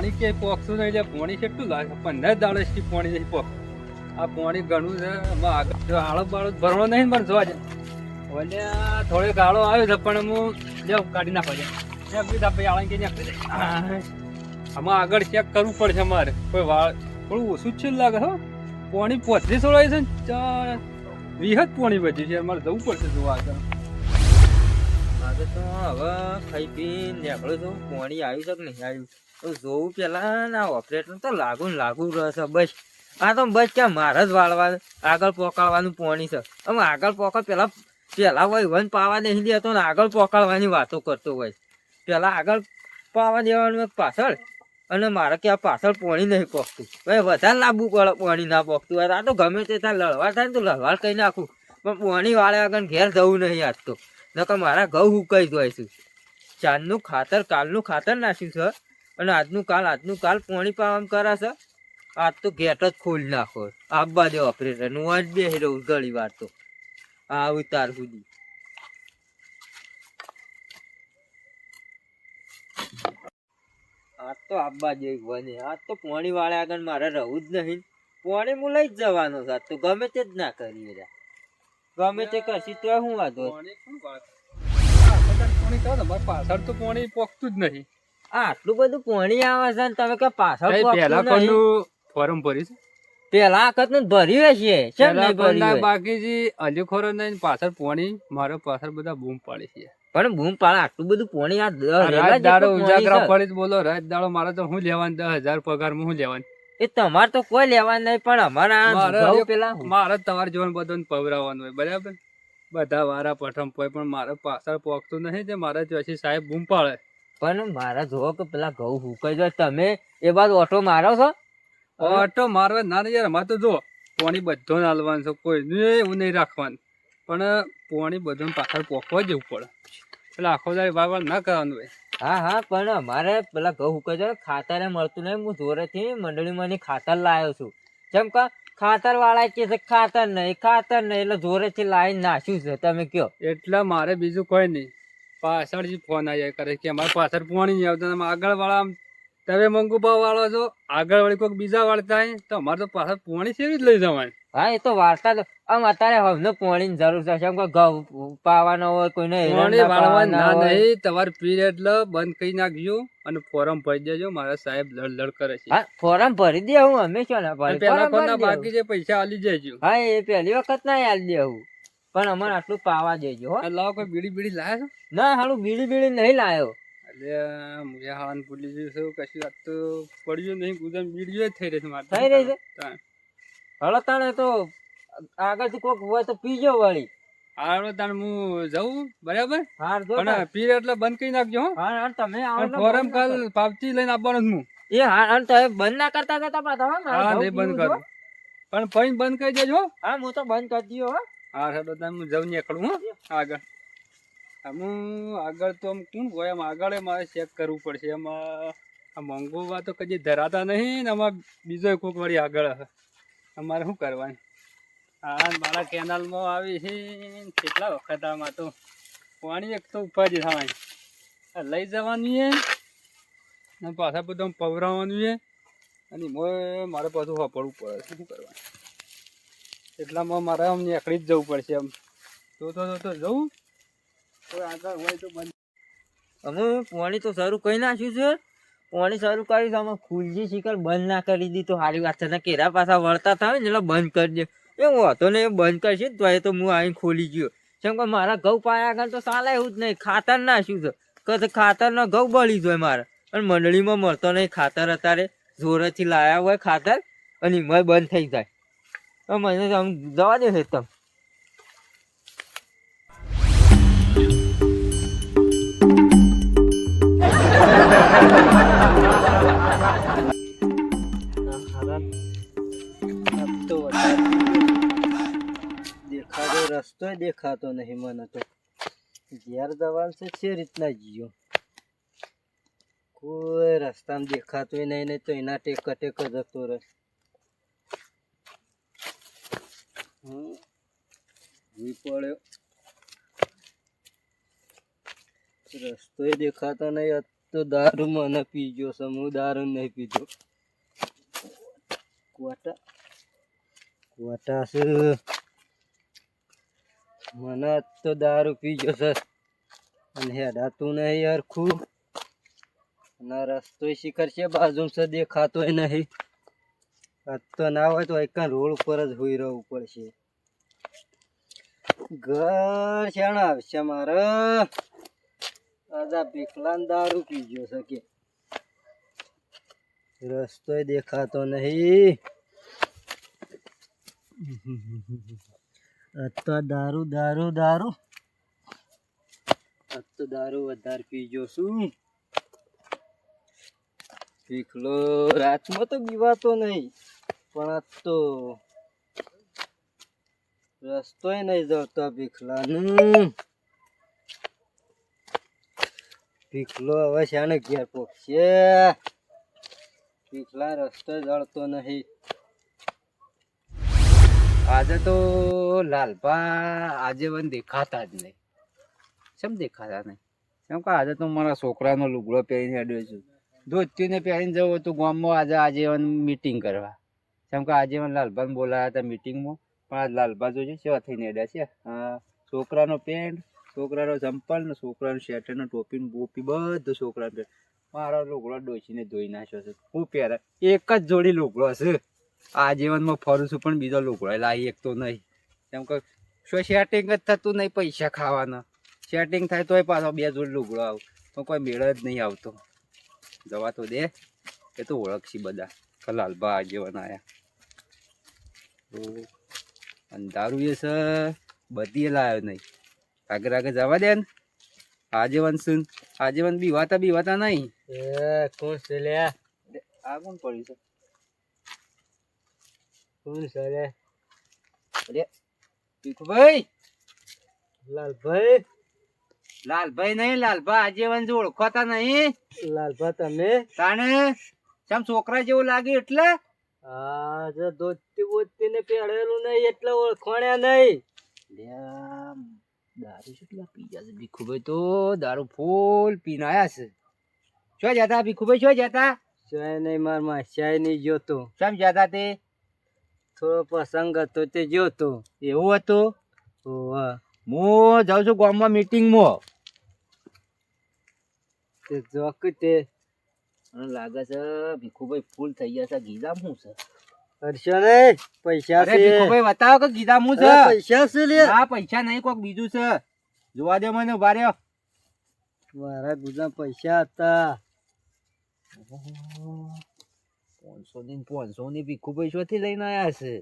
પોણી કે પોક્ષું નહીં એટલે પોણી કેટલું લાગે? પંદર દાડસથી પોણી નહીં પોખ આ પોણી ઘણું છે. આમાં આગળ જો આળો બાળો ભરણો નહીં પણ જોવા જાય. એટલે થોડોક ગાળો આવ્યો છે પણ હું લેવ કાઢી નાખો છે ભાઈ આળંગી નાખી દે. આમાં આગળ ચેક કરવું પડશે અમારે કોઈ વાળ થોડું ઓછું જ છે લાગે હો. પોણી પોત્રીસ છોડાય છે ને ચાર. વિહત પોણી બધી છે. અમારે જવું પડશે જોવા આગળ. આજે તો હવે ખાઈ પીને નીકળું છું. પાણી આવ્યું છે કે નહીં આવ્યું? તો જોવું પેલા ના ઓપરેટર તો લાગુ ને લાગુ રહેશે બસ. આ તો બસ ક્યાં મારે જ વાળવા આગળ પોકાળવાનું પોણી છે. આમ આગળ પોકળ પેલા પેલા હોય વન પાવા નહીં દેતો ને આગળ પોકાળવાની વાતો કરતો હોય. પેલા આગળ પાવા દેવાનું પાછળ અને મારે કે પાછળ પોણી નહીં પોકતું ભાઈ વધારે લાંબુ પડે પોણી ના પોકતું આ તો ગમે તે ત્યાં લડવા થાય ને તો લડવા કહી નાખું. પણ પોણી વાળે આગળ ઘેર જવું નહીં આજ તો. નકર મારા ઘઉં ઉકાઈ છે. ચાંદનું ખાતર, કાલનું ખાતર નાખ્યું છે. અને આજનું કાલ આજનું કાલ પોણી પાવામાં કરાશે? આજ તો ગેટ જ ખોલી નાખો. આપવા દે ઓપરેટર હું આજ બેસી રહું ઘણી વાર તો. આ ઉતાર સુધી. આજ તો આપવા દે બને. આજ તો પોણી વાળા આગળ મારે રહું જ નહીં. પોણી હું લઈ જ જવાનો સાત તો ગમે તે જ ના કરીએ રા. ગમે તે કરશી તો હું વાંધો પાછળ તો પોણી પોખતું જ નહીં. આટલું બધું પાણી આવે છે ને તમે કે પાછળ નહીં. કોનું ફોર્મ ભરીશ પેલા વખતનું ભર્યું હશે. કેમ નહીં ભર્યું બાકી જે બાકીજી હજુ ખરો પાછળ પાણી મારો પાછળ બધા બૂમ પાડી છે. પણ બૂમ પાડે આટલું બધું પાણી આ રાત દાડો ઉજાગરા પડી બોલો રાત દાડો મારે તો હું લેવાનું દસ હજાર પગાર હું લેવાનું? એ તમારે તો કોઈ લેવાનું નહીં પણ અમારા મારે પેલા મારે તમારે જોવાનું બધું પવરાવાનું હોય બરાબર? બધા વારા પઠમ પોય પણ મારે પાછળ પોખતું નહીં તે મારે જોશી સાહેબ બૂમ પાડે. પણ મારા જોવો કે પેલા ઘઉં હુકાઈ જાય. તમે એ બાદ ઓટો મારો છો? ઓટો મારવા ના યાર. અમારે તો જો પોણી બધો નાલવાનું છે. કોઈ એવું નહીં રાખવાનું. પણ પોણી બધું પાછળ પોખવા જેવું પડે. એટલે આખો દાડી વાર વાર ના કરવાનું હોય. હા હા પણ અમારે પેલા ઘઉં હુકાઈ જાય ખાતરે મળતું નહીં. હું જોરેથી મંડળીમાં ખાતર લાવ્યો છું. જેમ કે ખાતર વાળા કે છે ખાતર નહીં ખાતર નહીં એટલે જોરેથી લાવીને નાખ્યું છે. તમે કયો? એટલે મારે બીજું કોઈ નહીં. પાછળ જે ફોન આવ્યા કરે કે અમારે પાછળ પોણી નહીં આવતો તમે આગળ વાળા તમે મંગુ ભાવ વાળો છો આગળ વળી કોઈક બીજા વાળતા હોય તો અમારે તો પાછળ પોણી છે જ લઈ જવાની હા એ તો વાર્તા તો આમ અત્યારે હમને પાણીની જરૂર છે એમ કે ઘઉં પાવાનો હોય કોઈને પોણી ના વાળવા ના. નહીં તમારે પીરિયડ એટલે બંધ કરી નાખજો અને ફોરમ ભરી દેજો મારા સાહેબ લડ લડ કરે છે. હા ફોરમ ભરી દે હું હંમેશા ના ભરી પેલા કોના બાકી જે પૈસા આલી દેજો. હા એ પહેલી વખત ના દે દેવું પણ અમારે આટલું પાવા જઈજો હો. લાવો કોઈ બીડી બીડી લાયો છો? ના હાલું બીડી બીડી નહીં લાયો. એટલે મુયા હાળાને ભૂલી જઈશું કશું વાત તો પડ્યું નહીં ગુદમ બીડીઓ થઈ રહી છે મારે થઈ રહી છે? તાણ. હળતાણે તો આગળથી કોક હોય તો પીજો વળી. હારો તાણ હું જઉં બરાબર? હાર જો પણ પીર એટલે બંધ કરી નાખજો હો. હા હા તમે આવો ફોરમ કાલ પાવતી લઈને આવવાનો છું એ હા હા તમે બંધ ના કરતા કરતા પાછા હા નહીં બંધ કરો. પણ પૈન બંધ કરી દેજો હા હું તો બંધ કરી દયો હો. હા તાણ હું જઉં નીકળું હો, આગળ. હું આગળ તો આમ આગળ મારે ચેક કરવું પડશે. એમાં, આ મોંઘુમાં તો કદી ધરાતા નહીં આમાં બીજો કોક વળી આગળ હશે. અમારે શું કરવાનું? હા મારા કેનાલમાં આવી છે કેટલા વખત આમાં તો પાણી એક તો ઉપાજી થવાની. લઈ જવાની છે પાછા બધા પવરાવવાનું છે અને મોય મારે પાછું વાપરવું પડે. શું કરવાનું? એટલામાં મારે આમ નીકળી જ જવું પડશે આમ. તો તો તો તો જવું? કોઈ આગળ હોય તો બંધ અમે પાણી તો શરૂ કરી નાખ્યું છે? પાણી શરૂ કર્યું અમે ખુલજી શીખર બંધ ના કરી દીધું. સારી વાત છે ને કેરા પાછા વળતા થાય ને એટલે બંધ કરી દે. એ હું હતો ને એ બંધ કરશે તો એ તો હું અહીં ખોલી ગયો. કેમ કે મારા ઘઉં પાયા આગળ તો સાલા એવું જ નહીં ખાતર નાખ્યું છે. કે ખાતર નો ઘઉં બળી જાય મારે. અને મંડળીમાં મળતો નહીં ખાતર અત્યારે. જોરેથી લાયા હોય ખાતર અને એમાં બંધ થઈ જાય. તો મને તો આમ જવા દે છે દેખાતો રસ્તો દેખાતો નહીં મને તો. ઘેર જવાનું છે છે રીતના જીઓ. કોઈ રસ્તામાં દેખાતો નહીં નહીં તો એના ટેક ટેક જતો રહે. હમ. વિપળ્યો. રસ્તો દેખાતો નહીં તો દારૂ મને પીજો છે હું દારૂ નહીં પીતો કોટા કોટા છે? મને આજ તો દારૂ પીજો છે. અને હેડાતું નહીં હરખું. અને રસ્તો શિખર છે બાજુ છે, દેખાતોય નહીં. આજ તો ના હોય તો એક રોડ ઉપર જ હોઈ રહેવું પડશે. ઘર શેણ આવશે મારે? આજા પીકલાન દારૂ પીજો છે શકે રસ્તોય દેખાતો નહીં. તો દારૂ દારૂ દારૂ. તો દારૂ વધારે પીજો છું. પીખલો રાતમાં તો પીવાતો નહીં. પણ આજ તો રસ્તોય નહીં જતો પીખલાનું ભીખલો હવે શાને ઘેર પોખશે. પીખલા રસ્તો જળતો નહીં. આજે તો લાલપા આજે પણ દેખાતા જ નહીં. કેમ દેખાતા નહીં? કેમ કે આજે તો મારા છોકરાનો લુગડો પહેરીને અડ્યો છું. ધોતીને પહેરીને જવું હતું ગામમાં આજે આજે મીટિંગ કરવા. કેમ કે આજે મને લાલભાન બોલાયા હતા મીટિંગમાં પણ આજ લાલભા જોઈએ સેવા થઈને હેડ્યા છે. છોકરાનો પેન્ટ, છોકરાનો ચંપલ ને છોકરાનું શેટર ને ટોપી બોપી બધું છોકરાનું પેન્ટ મારો લુગડો ડોસીને ધોઈ નાખ્યો છે. હું પહેરા, એક જ જોડી લુગડો છે આ જીવનમાં ફરું છું, પણ બીજો લુગડો લાવી એક તો નહીં. કેમ કે શું સેટિંગ જ થતું નહીં પૈસા ખાવાના. સેટિંગ થાય તોય પાછો બે જોડી લુગડો આવું. તો કોઈ મેળ જ નહીં આવતો. જવા તો દે, એ તો ઓળખશી બધા. કે આ આજીવન આયા. તો દારૂ એ છે બધી લાવ્યો નહીં. આગળ આગળ જવા દે ને. આજીવન સુન આજીવન બી વાતા નહીં. એ કોણ છે લ્યા. આ કોણ પડ્યું છે? કોણ છે લે ભીખુભાઈ લાલભાઈ. લાલભાઈ નહીં લાલભા આજીવન જો ઓળખતા નહીં. લાલભા તમે? તાણે ચમ છોકરા જેવું લાગે એટલે? આ જો ધોતી બોતી ને પહેરેલું નહીં એટલે ઓળખણ્યા નહીં. દારૂ કેટલા પી છે ભીખુભાઈ તો? દારૂ ફૂલ પીને આયા છે. શું જતા ભીખુભાઈ શું જતા? ચાય નહીં માર માસ્યાય નહીં જોતો. કેમ જતા તે? થોડો પ્રસંગ હતો તે જોતો. એવું હતું? હું. જાઉં છું ગામમાં મીટિંગમાં તે જોક તે મને લાગે છે ભીખુભાઈ ફૂલ થઈ ગયા છે. ગીધા શું છે? હરશો પૈસા છે. ભીખુભાઈ બતાવો કે ગીધા શું છે? પૈસા છે લે. ના પૈસા નહીં કોક બીજું છે. જોવા દે મને ઊભા મારા ગુજા પૈસા હતા. પાંચસો ની પાંચસો ની ભીખુભાઈ શોથી લઈને આયા છે.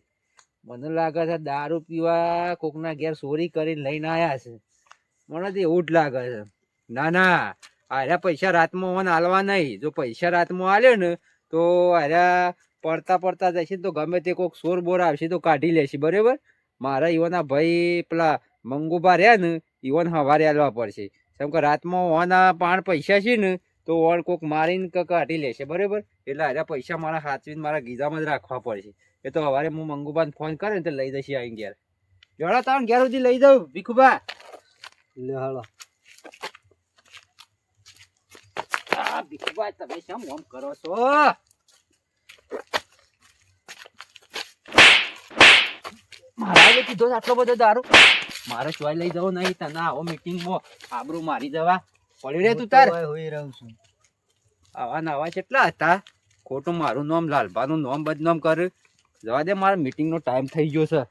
મને લાગે છે દારૂ પીવા કોકના ઘેર ચોરી કરીને લઈને આયા છે. મને તો એવું જ લાગે છે. ના ના આર્યા પૈસા રાતમાં ઓન હાલવા નહીં. જો પૈસા રાતમાં આલ્યો ને, તો આર્યા પડતા પડતા જશે તો ગમે તે કોઈક સોર બોર આવશે તો કાઢી લેશે, બરાબર? મારા ઈવોના ભાઈ પેલા મંગુબા રહ્યા ને, ઈવન હવારે આલવા પડશે. કેમ કે રાતમાં ઓના પાણ પૈસા છે ને, તો ઓન કોક મારીને કાઢી લેશે, બરાબર? એટલે આર્યા પૈસા મારા સાચવીને મારા ગીધામાં જ રાખવા પડશે. એ તો હવારે હું મંગુબાને ફોન કરે ને તો લઈ જશે અહીં ઘેર. જોડા તાણ ઘેર સુધી લઈ જાઉં ભીખુબા લે હાલો. આ તમે શેમ ઓમ કરો છો? મારા કીધો આટલો બધો દારૂ. મારે ચોય લઈ જવો નહીં તને આવો મીટિંગમાં આબરૂ મારી જવા. પડી રે તું તાર? હોઈ રહું છું. આવા નવા કેટલા હતા? ખોટું મારું નામ લાલભાનું નામ બદનામ કર. જવા દે મારા મીટિંગનો ટાઈમ થઈ ગયો છે.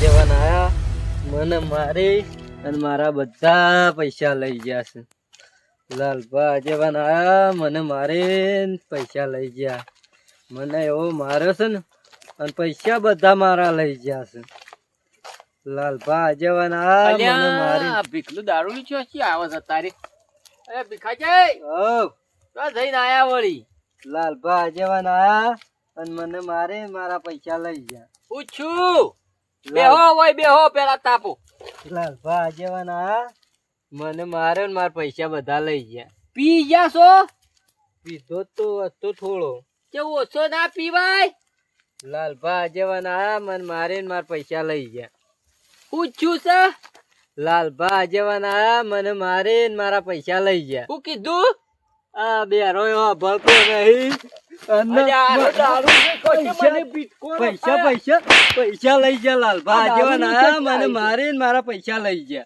દેવાના મને મારી અને મારા બધા પૈસા લઈ ગયા છે. લાલભા જેવાન આયા મને મારે પૈસા લઈ ગયા. મને એવો માર્યો છે ને અને પૈસા બધા મારા લઈ ગયા છે. લાલભા આજેવાન આ મને મારે ભીખલું દારૂ છો શી આવે છે તારે. અરે ભીખાજી ઓ તો જઈને આયા વળી? લાલભા આજેવાન આયા અને મને મારે મારા પૈસા લઈ ગયા. પૂછું. બેહો હોય બેહો પેલા તાપો. લાલભા આજેવાન આયા મને મારે ને મારા પૈસા બધા લઈ ગયા. પી ગયા છો? પીધો તો હતો થોડો. કે ઓછો ના પીવાય લાલભા આજેવાન આયા મને મારે ને મારા પૈસા લઈ ગયા. પૂછ્યું છે? લાલભા આગેવાન આયા મને મારે ને મારા પૈસા લઈ ગયા. હું કીધું? આ બે રોયો ભલકો નહીં. પૈસા- પૈસા પૈસા પૈસા લઈ ગયા લાલભા આ આયા મને મારે ને મારા પૈસા લઈ ગયા.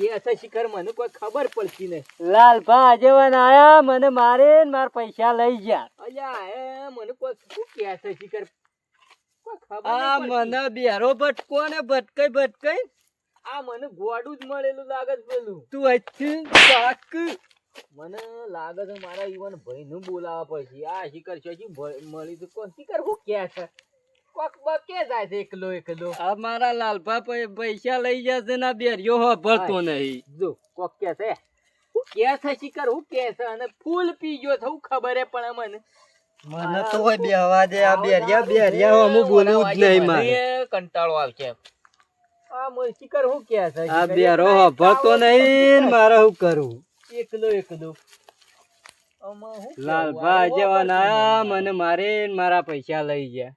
હું કે શિખર મને કોઈ ખબર પડતી નહીં. લાલભા આગેવાન આયા મને મારી ને મારા પૈસા લઈ ગયા. અલ્યા એ મને કોઈ શું કે છે શિખર? આ મને બેરો ભટકો ને ભટકાઈ ભટકાઈ. આ મને ગોડું જ મળેલું લાગે છે પેલું. તું અહીંથી તાક મને લાગે છે મારા યુવાન ભાઈ નું બોલાવવા પડશે. આ શિખર છે મળી તો કોણ? શિખર શું કે છે? કોક બકે જાય છે એકલો એકલો. આ મારા લાલભા પૈસા લઈ જશે ના બેરિયો હોભળતો નહીં. જો કોક કે છે હું કે છે શિખર હું કે છે? અને ફૂલ પી ગયો છે હું ખબર હે પણ મને. મને તો હોય બેહવા દે આ બેરિયા બેરિયા હું બોલવું જ નહીં મારે. કંટાળો આવશે આ મને શિખર હું કે છે આ બેરો એકલા હોભળતો નહીં મારે હું કરું? એકલો એકલો. હું? લાલભા જેવાન મને મારે મારા પૈસા લઈ ગયા.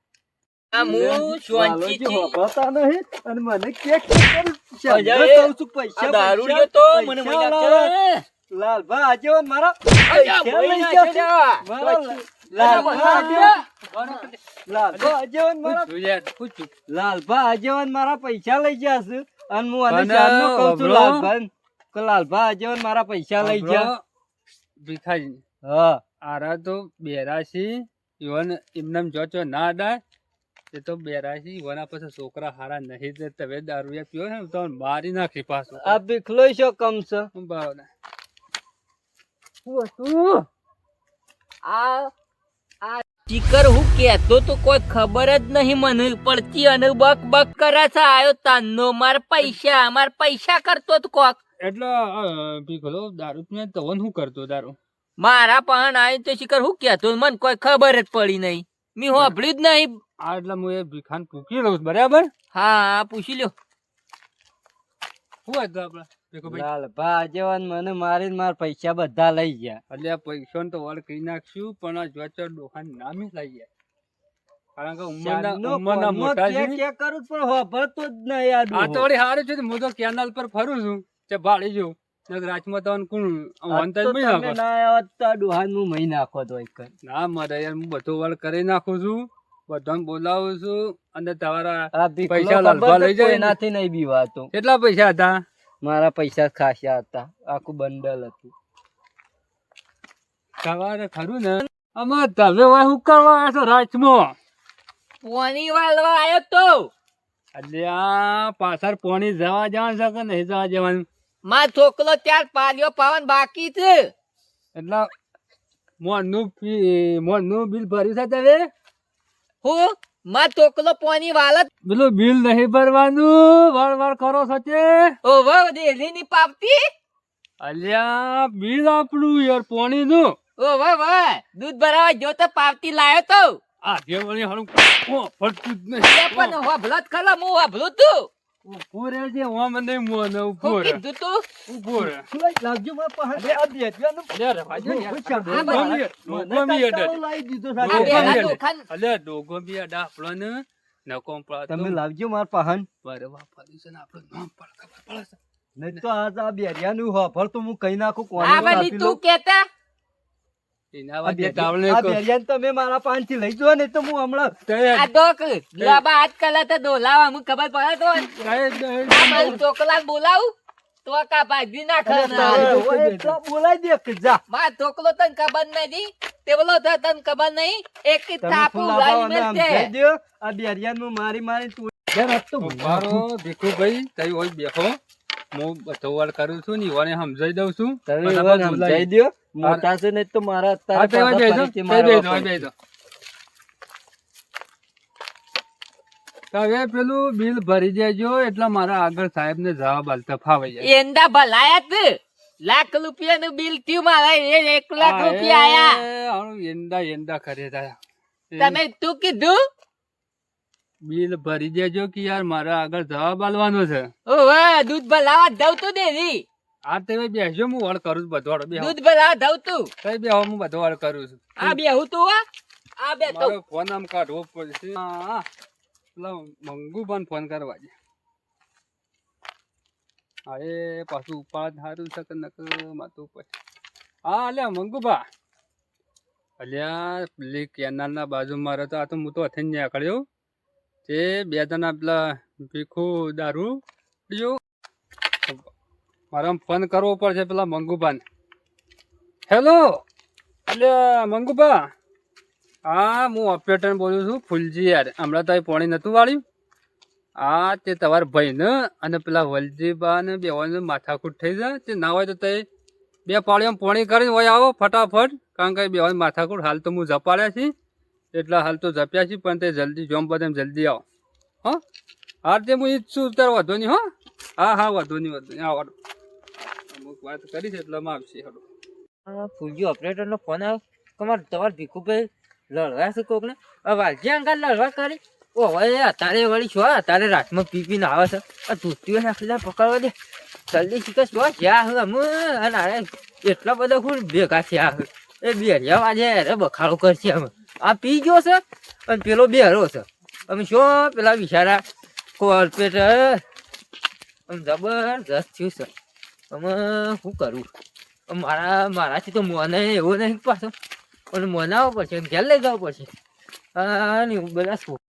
લાલભા આજેવાન મારા પૈસા લઈ જશે. લાલભા લાલભા. લાલભા અને હું અને કઉ કહું છું કે લાલભા આજેવાન મારા પૈસા લઈ જા ભીખાજી હા. આરા તો બેરાશી ઈવન એમનેમ જો ના અડાય એ તો બેરાશી વના પછી છોકરા હારા નહીં તે તમે દારૂ પીઓ ને તો મારી નાખી પાછો. આ બીખલો છો કમ છે? બરાબર શું હતું? આ આ ટીકર હું કેતો તો કોઈ ખબર જ નહીં મને. પડતી અને બક બક કરે છે આયો તાનો માર પૈસા માર પૈસા કરતો તો કોક. એટલે બીખલો દારૂ પીને તો શું કરતો દારૂ? મારા પણ આય તો શિકર હું કેતો મને કોઈ ખબર જ પડી નહીં. મી હોભળ્યું જ નહીં. આ એટલે હું એ ભીખાન પૂકી લઉં છું, બરાબર? હા પૂછી લ્યો. શું હતું આપડે મને મારી ને પૈસા બધા લઈ ગયા. એટલે પૈસા તો વળ કરી નાખશું પણ આ જોચર નામી લઈ ગયા. કારણ કે ઉંમરના ઉંમરના મોટા છે કે કરું પણ હોભળતો જ નહીં આ તો. વળી હારું છે ને, હું તો કેનાલ પર ફરું છું તે ભાળી જઉં. રાજમાં તો કોણ? આ નહીં નાખો. ના આવ્યા તો આ હું મહી નાખો તો એક ના મારે યાર હું બધો વળ કરી નાખું છું. બધાને બોલાવું છું અને તમારા પૈસા લાલભા લઈ જાય ને? નહીં બીવાતો. કેટલા પૈસા હતા? મારા પૈસા ખાસા હતા. આખું બંડલ હતું. સવારે ખરું ને? અમારે તમે શું કરવા આવ્યા છો રાજમાં પોની વાળવા આવ્યો તો? એટલે આ પાછળ પોણી જવા જવાનું છે કે નહીં જવા જવાનું? માર છોકરો ત્યાર પાલ્યો પાવન બાકી છે. એટલે મોનનું મોનનું બિલ ભર્યું છે તમે હું? માર છોકરો પોની વાલત પેલું બિલ નહીં ભરવાનું? વાર વાર કરો છો તે ઓ ડેલી ની પાપતી અલ્યા બિલ આપણું યાર પોની નું ઓવર વાહ દૂધ ભરાવા જો તો પાવતી લાયો તો. આ વળી હારું ઓ, ફરતું જ નહીં. પણ હોભલો જ મો હું હોભલું તું. ઊભો રહે છે ઓમ નહીં મોને ઊભો રહે કીધું તું ઊભો રહે લાવજો મારા પાસે આ બેઠવાનું અલ્યા રવા દો યાર. હું ચાલો. આ ડોગો બી- ડોગો બી અડે. લાવી દીધો આ સાથે. ડોગો બી અડે. બી આપણને નકો પડાતો. તમે લાવજો મારા પાહન બરવા ફરી છે ને આપણું નામ પણ ખબર પડે. નહીં તો આજ આ બેરિયાનું હોભળ તો હું કઈ નાખું કોણ આ તું. કેતા એના આ વાજે બેરિયા- તાવલે આ કહો. બેરિયાને તમે મારા પાનથી લઈ જો ને તો હું હમણાં તે- આ દોક લાબા હાથ કલા તો ડોલાવા હું ખબર પડે તો. આ તે- મારું છોકલા બોલાવું તો કા ભાગી ના અરે તારે ખર હોય એટલા બોલાઈ દે કે જા. માર છોકલો તને ખબર નથી તે બોલો તો તને ખબર નહીં એક તમે લાવી દ્યો. આ બેરિયાનું મારી મારી તું આજ તો મારો ભીખુભાઈ તઈ હોય બેહો હું બધો વાર કરું છું ને ઈવાને સમજાઈ દઉં છું. તમે સમજાઈ. મોટા છે ને તો મારા અત્યારે હવે પેલું બિલ ભરી દેજો એટલે મારા આગળ સાહેબ ને જવાબ હાલતા ફાવાઈ જાય. એંદા ભલાયા લાખ રૂપિયાનું બિલ થયું મારા એ એક લાખ રૂપિયા આયા. એ હારું એંદા એંદા કરે તમે તું કીધું? બિલ ભરી દેજો કે યાર મારા આગળ જવાબ આલવાનો છે. ઓવે દૂધ ભલાવા દઉં તું દેવી આ તે બેસજો હું વળ કરું છું બધો વાળો બેહો. દૂધ ભલાવા દઉં તું. કઈ બે હું બધો વાળ કરું છું. આ બે હું. તું આ બે તો. મારો ફોન આમ કાઢવો પડશે. હા પેલા મંગુ પણ ફોન કરવા દે. અરે પાછું ઉપાડ સારું છે કે નક માતું પછી હા અલ્યા મંગુભા. અલ્યા પેલી કેનાલના બાજુમાં રહેતો આ તો હું તો અથેન નીકળ્યો. તે બે જણા પેલા ભીખું દારૂ પીયો. મારે ફોન કરવો પડશે પેલા મંગુભાન. હેલો! એટલે મંગુભા, હા, હું ઓપરેટર બોલું છું, ફૂલજી યાર. હમણાં તો પાણી નહોતું વાળ્યું. હા તે તમારા ભાઈને અને પેલા વલજીબા ને બેવાને માથાકૂટ થઈ જાય. તે ના હોય તો તે બે પાળીમાં પાણી કરીને હોય આવો ફટાફટ. કારણ કે બેવાની માથાકૂટ હાલ તો હું જપાડ્યા છીએ એટલે હાલ તો જપ્યા છીએ પણ તે જલ્દી જોમ બધે જલ્દી આવો. હો? હા તે હું ઈચ્છું ઉતાર વાંધો નહીં, હો? હા હા, વાંધો નહીં વાંધો નહીં. આવો અમુક વાત કરી છે એટલે માં આવશે હડો ફૂલજી ઓપરેટરનો ફોન આવ્યો. તમારે તમારે ભીખુભાઈ લડવા છે કોકને? આ વાલજી અંગાર લડવા કરી? ઓ, હવે અત્યારે વળી છો અત્યારે રાતમાં પી પીને આવે છે. આ ધોતીઓ નાખીને પકડવા દે. જલ્દી શીખે છો જ્યાં હવે અમે અને એટલા બધા ખૂણ ભેગા થયા એ બેરિયા વાજે અરે બખાડો કરશે અમે. આ પી ગયો છે અને પેલો બેહરો છે. અમે શું પેલા બિચારા કોર્પેટ આમ જબરજસ્ત થયું છે. અમે શું કરું? મારા, મારાથી તો મને એવો નહીં પાછો. પણ મનાવવો પડશે અને ઘેર લઈ જવું પડશે. અને બધા શું?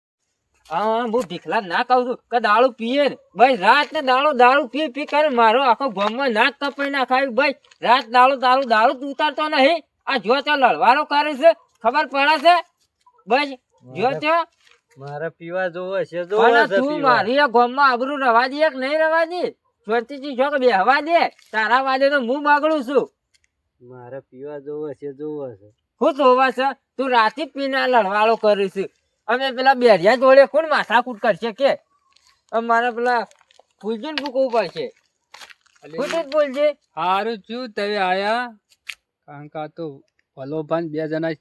હા બહુ ભીખલા ના કહું છું કે દારૂ પીએ ને? ભાઈ રાત ને દાડો દારૂ પી પી કરે મારો આખો ગામમાં નાક કપાઈ નાખાયું. ભાઈ, રાત દારૂ દારૂ જ ઉતારતો નહીં. આ જો ત્યાં લડવાનો કરે છે. ખબર પડે છે? બસ જો તો મારે પીવા જોવે છે જોવે છે તું મારી આ ગામમાં આબરૂ રવા દે કે નહીં રવા દે? જો કે હવા દે. તારા વાદે તો હું માગણું છું. મારે પીવા જોવે છે જોવે છે. હું જોવા છે? તું રાતે પીના લડવાળો કરીશ અમે પેલા બેરિયા જોડે કોણ માથાકૂટ કરશે કે? મારે પેલા ફૂલજીને ફૂકવું પડશે. જ બોલજે. સારું છું તમે આયા. કારણ કે તો ભલો ભલોભાન બે જણા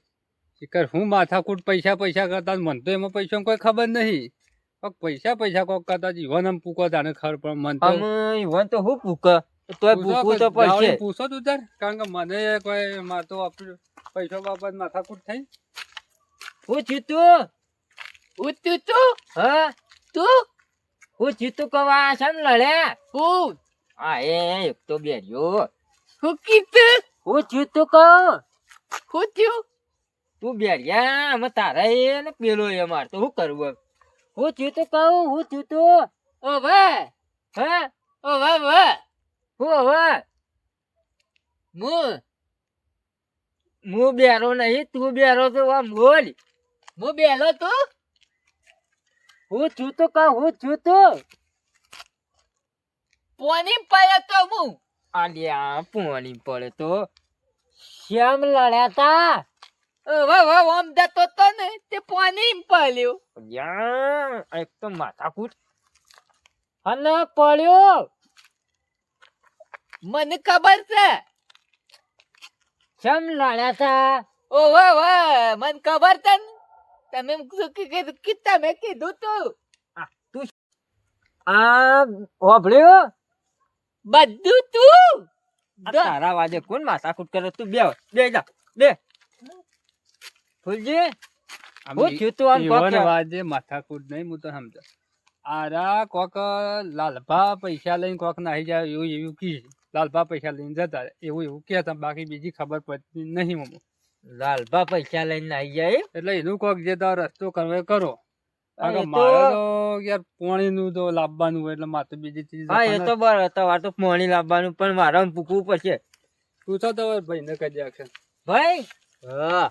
શિખર હું માથાકૂટ પૈસા પૈસા કરતા મને તો એમાં પૈસા કોઈ ખબર નહીં. પણ પૈસા પૈસા કોક કરતા જીવન આમ પૂકો તાને ખબર પણ મન તો અમે તો હું પૂક? તો પૂકું તો પડશે. પૂછો તું તાર કારણ કે મને કોઈ માર તો પૈસા બાબત માથાકૂટ થઈ. હું જીતું હું તું? તું? હા તું હું જીતું કવા છે ને લડે? હું? હા એ એક તો બેરિયો. હું કીધું? હું જીતું કહું? હું થયું તું બેરિયા અમે તારા એ ને પેલો એ માર. તો શું કરવું હું હું તો કહું, હું જીતું ઓ ભાઈ હા? ઓ વાહ વાહ હું હવે? હું? હું બેરો નહીં, તું બેરો તો આમ બોલ. હું બેલો તો? હું છું તો કહું, હું છું તો? પોની પડે તો હું. આલિયા પોની પડે તો. શ્યામ લડ્યા તા. ઓમ જતો તો ને તે પાણી પાલ્યો. યા એક તો માથાકૂટ અને પડ્યો મને ખબર છે. ચમ લડ્યા તા? ઓ વાહ મને ખબર છે તમે કીધું કે તમે કીધું તું. આ હોભળ્યો બધું તું. તારા વાજે કોણ માથાકૂટ કરે? તું બે બે જા બે. ફૂલજી હું છું તું આમ કોક વાજે માથાકૂટ નહીં હું તો સમજ. આરા કોક લાલભા પૈસા લઈને કોક નાહી જાય એવું એવું કી લાલભા પૈસા લઈને જતા એવું એવું કહેતા બાકી બીજી ખબર પડતી નહીં મને લાલભા પૈસા લઈને નાહી જાય એટલે એનું કોક જે તારો રસ્તો કરવો કરો. તો- મારે તો યાર પાણીનું તો લાવવાનું હોય એટલે મારે બીજી ચીજ હા એ તો બરાબર તમારે તો પાણી લાવવાનું પણ મારે પૂકવું પડશે. તું તો ભાઈ ને કહી દે ભાઈ? હા.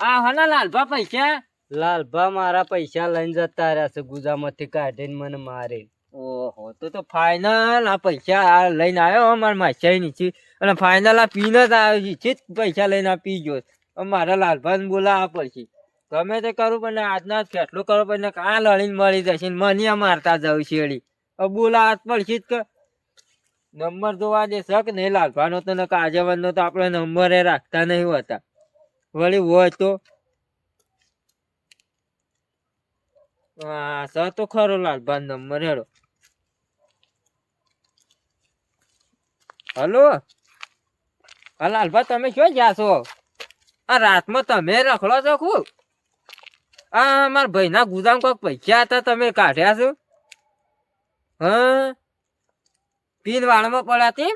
આ હના લાલભા પૈસા? લાલભા મારા પૈસા લઈને જતા રહ્યા છે ગુજામાંથી કાઢીને મને મારે. ઓહો તો તો ફાઇનલ આ પૈસા આ લઈને આવ્યો અમારા માછાઈ નીચે. અને ફાઇનલ આ પીને જ આવ્યો છે પૈસા લઈને આ પી ગયો મારા લાલભાને બોલાવવા પડશે. ગમે તે કરું પણ આજના જ ફેસલો કરો પણ કાં લડીને મળી જશે મને આ મારતા જવું શેડી એડી બોલાવવા જ પડશે કે. નંબર જોવા દે શક નહીં લાલભાનો તો નકા આજેવનનો તો આપણે નંબર એ રાખતા નહીં હોતા. વળી હોય તો? સર તો ખરો લાલભાન નંબર, હેડો. હલો? હા લાલભા તમે ક્યાં ગયા છો? આ રાતમાં તમે રખડો છો ખૂબ? આ મારા ભાઈના ગુદામ કોઈક પૈસા હતા, તમે કાઢ્યા છો? હા? પીન વાળમાં પડ્યા તે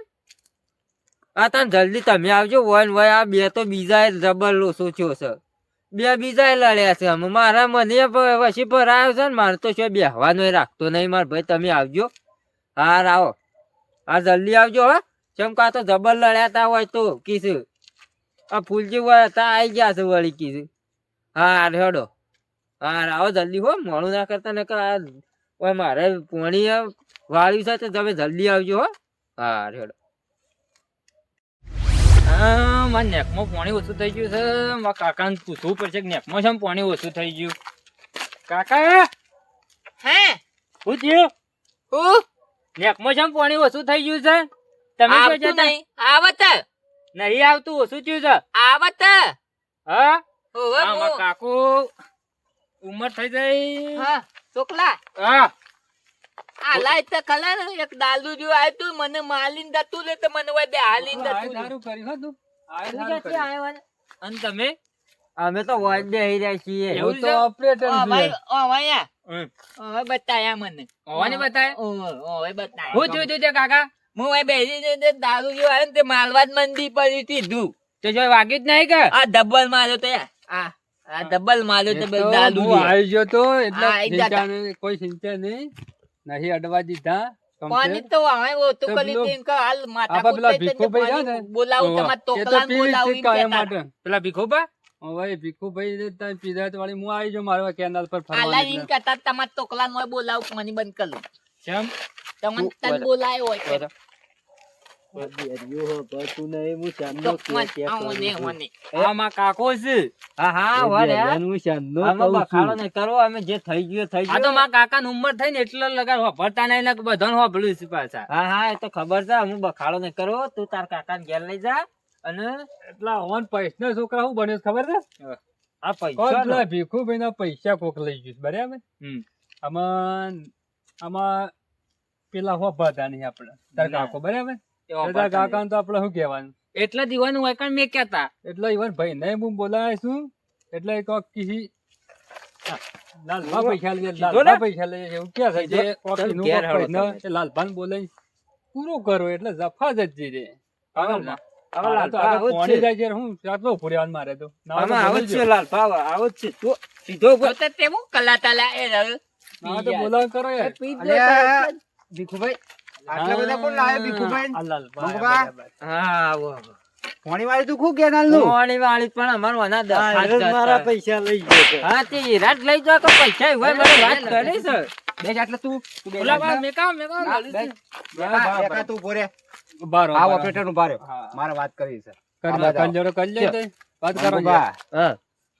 આ તને જલ્દી તમે આવજો, વન વય આ બે તો બીજા જબર છો છે બે બીજા લડ્યા છે આમ મારા મને પછી પર આવ્યો છે ને, મારે તો શું બેહવાનો રાખતો નહીં. મારા ભાઈ, તમે આવજો. હા આવો. હા જલ્દી આવજો, હા. ચમ કા તો જબર લડ્યા તા હોય તો કીસ આ ફૂલજી હોય તા આવી ગયા છે વળી કીધું. હા હેડો. હા આવો જલ્દી, હો. મોડું ના કરતા ને આ મારે પોણી વાળ્યું છે તો તમે જલ્દી આવજો, હો. હા હેડો. મારા નેકમાં પાણી ઓછું થઈ ગયું છે. મારા કાકાને પૂછવું પડશે કે નેકમાં છે પાણી ઓછું થઈ ગયું? કાકા હે? શું થયું? હું? નેકમાં છે પાણી ઓછું થઈ ગયું છે? તમે શું છો જતા નહીં. આવત. નહીં આવતું ઓછું થયું છે? આવત. હા? હા. કાકુ ઉંમર થઈ ગઈ. હા ચોકલા. હા. આ તો ખલા ને એક ડાલુ જો આય તું મને માલીન દતું લે તો મને ઓય બે હાલીન દતું સારું કર્યું હો તું. આ તું સારું ક્યાંથી કર્યું. આવ્યો ને? અને તમે? અમે તો વોચ બેહી રહ્યા છીએ. હું તો operator છું. ભાઈ ઓ વાયા હમ. બતાયા મને. હોવાની બતાય? ઓવે ઓવે બતાયા. હું થયું તું કાકા? હું ઓય બેસી તે દારૂ જો આયો ને તે માલવાદ મંદી પડી તીધું તો જો વાગ્યું જ નહીં કે? આ ડબલ માર્યો તો. આ આ ડબલ માર્યો તો દારૂ આવી ગયો તો એટલે કોઈ ચિંતા નહીં. નહીં અડવા દીધા પાણી. તો ઓ કલી હાલ પેલા ભીખુભાઈ ને? બોલાવું તમાર તમારે તો તોકલાને પીવી જ બોલાવું માટે. પેલા ભીખુબા હવે ભીખુભાઈ ને ત્યાં વાળી હું આવી જાઉં મારવા કેનાલ પર. આલા ફરવા કહેતા તમારે તોકલાને બોલાવું મને બંધ કરું કેમ? તમને તું બોલાયો હોય ને છું. હા બખાડો છું. કરો તો માં કાકા ને ને ખબર તાર ઘેર લઈ જા અને એટલા ઓન પૈસા છોકરા શું બન્યો ખબર છે આ પૈસા ભીખુભાઈ ના પૈસા કોક લઈ ગયું બરાબર આમાં આમાં પેલા હો બધા નહીં આપણે તાર કાકો બરાબર એ તાર વાપરતા નહીં. કાકા તો આપણે શું કહેવાનું? એટલે દીવાનું હોય કારણ મેં કહેતા. એટલે ઈવન ભાઈ ને હું બોલાય છું એટલે કોક કિસી લાલભા પૈસા લઈએ લાલભા પૈસા લઈએ એવું કે છે જે કોક ચાલ એનું કોક લાલભાને બોલાવી પૂરું કરો એટલે જફા જ જતી રે હવે હવે હવે મારે તો લાલપા આગળ આવું જ પોણી છે. જાય છે, હું આટલો ફુર્યાવાન મારે તો. ના હોય તો આમાં આવું જ બોલાવજો. છે લાલપા આવું જ છે. તું સીધો તો ઉપર તો તે હું કલા તલા એ રહ્યો ના હોય તો બોલાવ કરો યાર પી અલ્યા, ભીખુભાઈ. આટલા બધા કોણ લાવે? ભીખુભાઈ? બરાબર. હા આવો આવો. વાળી તું ખૂબ કેનાલનું મોણી વાળી પણ અમારું આના દસ આ હાથ હેરત મારા પૈસા લઈ ગયો હા તે હીરા લઈ જાઓ તો પૈસા હોય મને વાત કરી છે બેસ આટલે તું. તું બોલા બા, મેકાવ, મેકાવ, ના, લાલુ છે. બેસ. બેટા, બેટા, તું ઊભો બારો, આ ઓપરેટરનું બાર્યો હા. વાત કરવી છે. કર આ લે, બધા. કંજરો કરી લે વાત કરો હા.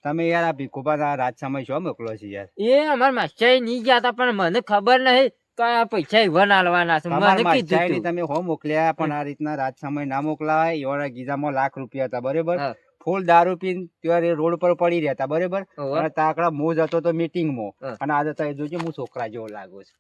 તમે યાર આ ભીખુભા ના રાજ સમય શું મોકલો છે યાર? એ અમાર માસ્ટર નહીં ગયા હતા પણ મને ખબર નહીં. કે આ પૈસા એવા નાલવાના છે મને કીધું તમે હો મોકલ્યા પણ આ રીતના રાત સમય ના મોકલાય. એવા ગીજામાં લાખ રૂપિયા હતા બરોબર? ફૂલ દારૂ પીન ત્યારે રોડ પર પડી રહ્યા હતા બરોબર? અને તાકડા મોજ હતો તો મીટિંગમાં. અને આજે તો જોજો હું છોકરા જેવો લાગુ છું.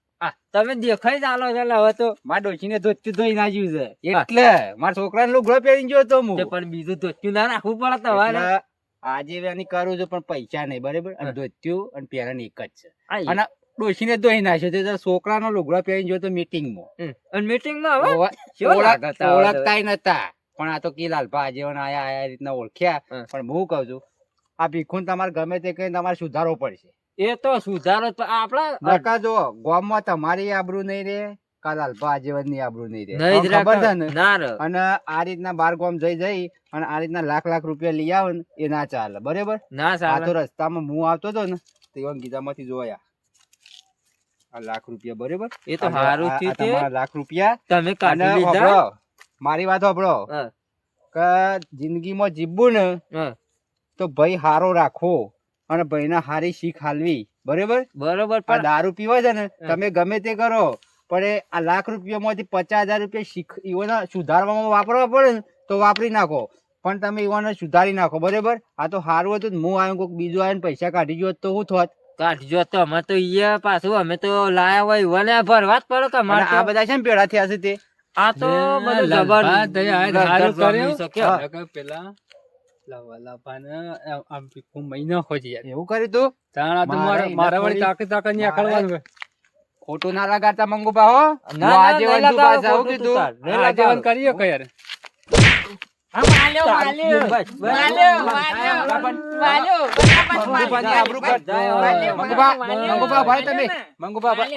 તમે દેખાઈ ચાલો છો હવે તો મારા ડોશીને ધોતી ધોઈ નાખ્યું છે. એટલે મારા છોકરાને લુગડો પહેરી ગયો તો હું. પણ બીજું ધોત્યું ના રાખવું પડે તમારે આજે એની કરું છું પણ પૈસા નહીં બરાબર? અને ધોત્યું અને પહેરણ એક જ છે. અને ડોશીને ધોઈ નાખ્યો તે છોકરાનો લુગડો પહેરીને જો તો મીટિંગમાં. અને મીટિંગમાં હવે ઓળખ- કેવો ઓળખ- લાગે તાવ હવે? ઓળખતાય નતા. પણ આ તો કિલાલ ભાજી આયા આયા રીતના ઓળખ્યા. પણ હું કહું છું આ ભીખુન તમારે ગમે તે કઈ તમારે સુધારવો પડશે. એ તો સુધારો આપણા નકા જો ગામમાં તમારી આબરૂ નહીં રે કા લાલભા આજીવનની આબરૂ નહીં રે ખબર છે ને? રે. અને આ રીતના બાર ગામ જઈ જઈ અને આ રીતના લાખ લાખ રૂપિયા લઈ આવે ને એ ના ચાલે. બરાબર? ના આ તો રસ્તામાં હું આવતો હતો ને તો એવા ગીતામાંથી જોયા. લાખ રૂપિયા બરોબર? એ તો સારું થયું તે. લાખ રૂપિયા. તમે કાઢી લીધા? મારી વાત સાંભળો કે જિંદગીમાં જીવવું ને તો ભાઈ હારો રાખો અને ભાઈને હારી શીખ હાલવી બરોબર? બરોબર પણ દારૂ પીવા છે ને તમે ગમે તે કરો પણ એ આ લાખ રૂપિયામાંથી પચાસ હજાર રૂપિયા શીખ ઈવોને સુધારવામાં વાપરવા પડે ને તો વાપરી નાખો. પણ તમે એવાને સુધારી નાખો બરોબર? આ તો સારું હતું હું આવ્યો કોઈક બીજું આવીને પૈસા કાઢી ગયો તો હું થોત. કાઢજો તો અમે તો ઈએ પાછું અમે તો લાયા હોય વને ભરવા જ પડો કે મારે આ બધા છે ને પેડા થયા છે તે? આ તો બધું જબર હારું કર્યું. પેલા. ખોટું ના લગાડતા મંગુ પાહો આજે કીધું. કરીએ હા, માલ્યો, માલ્યો. બસ, બસ. માલ્યો, માલ્યો. માલ્યો. મંગુભાની આબરૂ કાઢ. માલ્યો, મંગુભા માલ્યો. મંગુભા ભાઈ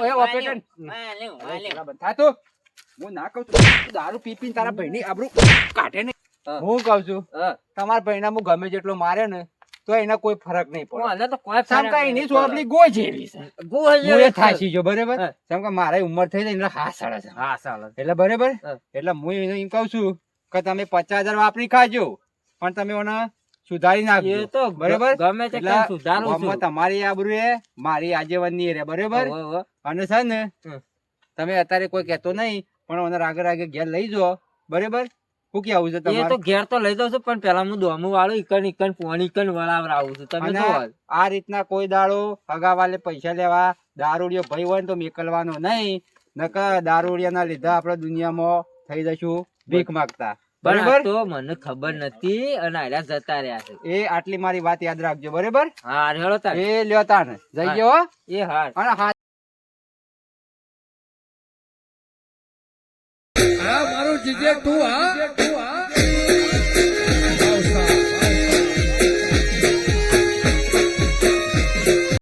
ના કહું છું દારૂ પી પીને તારા ભાઈની આબરૂ કાઢે ને હું કહું છું હા. તમારા ભાઈને હું ગમે જેટલો મારે ને તો એના કોઈ ફરક નહીં પડે તો કોઈ સમ ફરક કે નહીં એની. સોપલી ગોળ જેવી છે હું જેવી થાશી જો બરાબર હા. સમ ઉંમર થઈ જાય એટલે હા સડે હા ચાલો એટલે બરાબર એટલે હું એને એમ કહું છું કે તમે પચાસ હજાર વાપરી ખાજો પણ તમે એને સુધારી એ નાખજો તો બરાબર? ગમે તે એટલે છું. તમારી આબરૂ એ મારી આજેવનની રે બરાબર. અને છે ને તમે અત્યારે કોઈ કહેતો નહીં પણ ઓને રાગે રાગે ઘેર લઈ જાઓ બરાબર? શું કેવું છે એ તો ઘેર તો લઈ જાઉં છું પણ પેલા હું દોમું વાળું પોણી છું. તમે જો આ રીતના કોઈ દાડો હગાવાલે પૈસા લેવા દારૂડિયો ભાઈ હોય તો મેકલવાનો નહીં નકર દારૂડિયાના લીધા આપણે દુનિયામાં થઈ જશું ભીખ માંગતા. બરાબર? તો મને ખબર નથી અને આર્યા જતા રહ્યા છે. એ આટલી મારી વાત યાદ રાખજો બરાબર? હા હેલો તાર. એ લ્યો તાને જઈ ગયો એ હાર અને હા મારું જીજે તું હા?